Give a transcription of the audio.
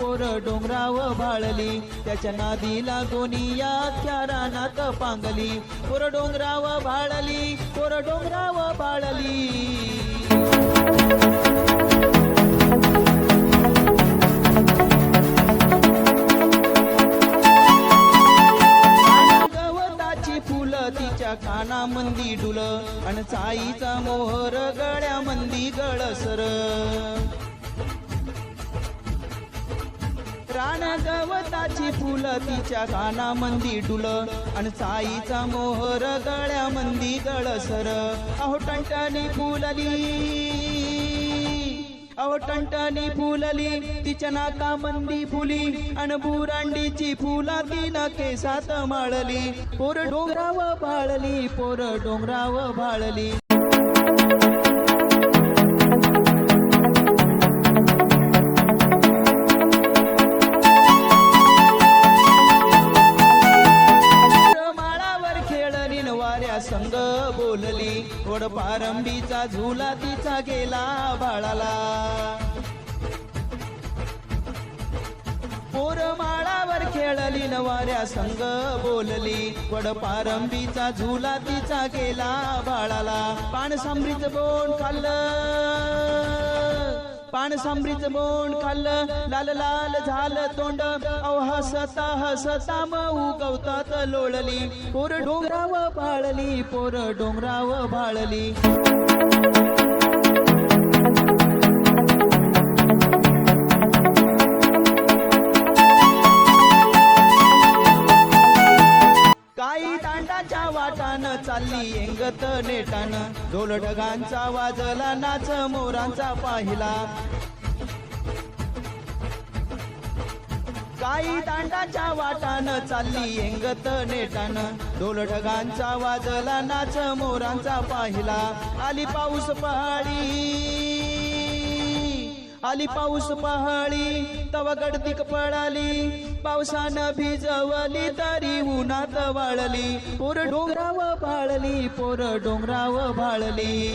पोर डोंगराव भाळली. त्याच्या नादीला गोनिया या त्या रानात पांगली. पोर डोंगराव भाळली पोर डोंगराव भाळली. काना फुलं तिच्या कानामंदी डुल. आणि चाईचा मोहर गळ्यामंदी गळसर. रान गवताची फुलं तिच्या कानामंदी डुल. आणि साईचा मोहर गळ्यामंदी गळसर. अहो टंटणी फुलली. अहो टंटणी फुलली. तिच्या नाकामंदी फुली. अन बुरांडीची फुला तिनं केसात माळली. पोर डोंगराव भाळली पोर डोंगराव भाळली बोलली. थोड पारंबीचा झुला तिचा गेला बाळाला. पोर माळावर खेळली नवाऱ्या संग बोलली. वड पारंबीचा झुला तिचा गेला बाळाला. पान सांभरीच बोन खाल्लं. पान सांबरीच बोंड खाल्लं लाल लाल झालं तोंड. अव हसता हसता मऊ गवतात लोळली. पोर डोंगराव भाळली पोर डोंगराव भाळली. काही तांडाच्या वाटानं चालली एंगत नेटानं. ढोल ढगांचा वाजला नाच मोरांचा पाहिला. काही दांडाच्या वाटानं चालली एंगत नेटानं. ढोलढगांचा वाजला नाच मोरांचा पाहिला. आली पाऊस पहाडी. आली पाऊस पहाडी तव गडदिक पळाली पावसानं भिजवली तरी उन्हात वाळली. पोर डोंगराव भाळली पोर डोंगराव भाळली.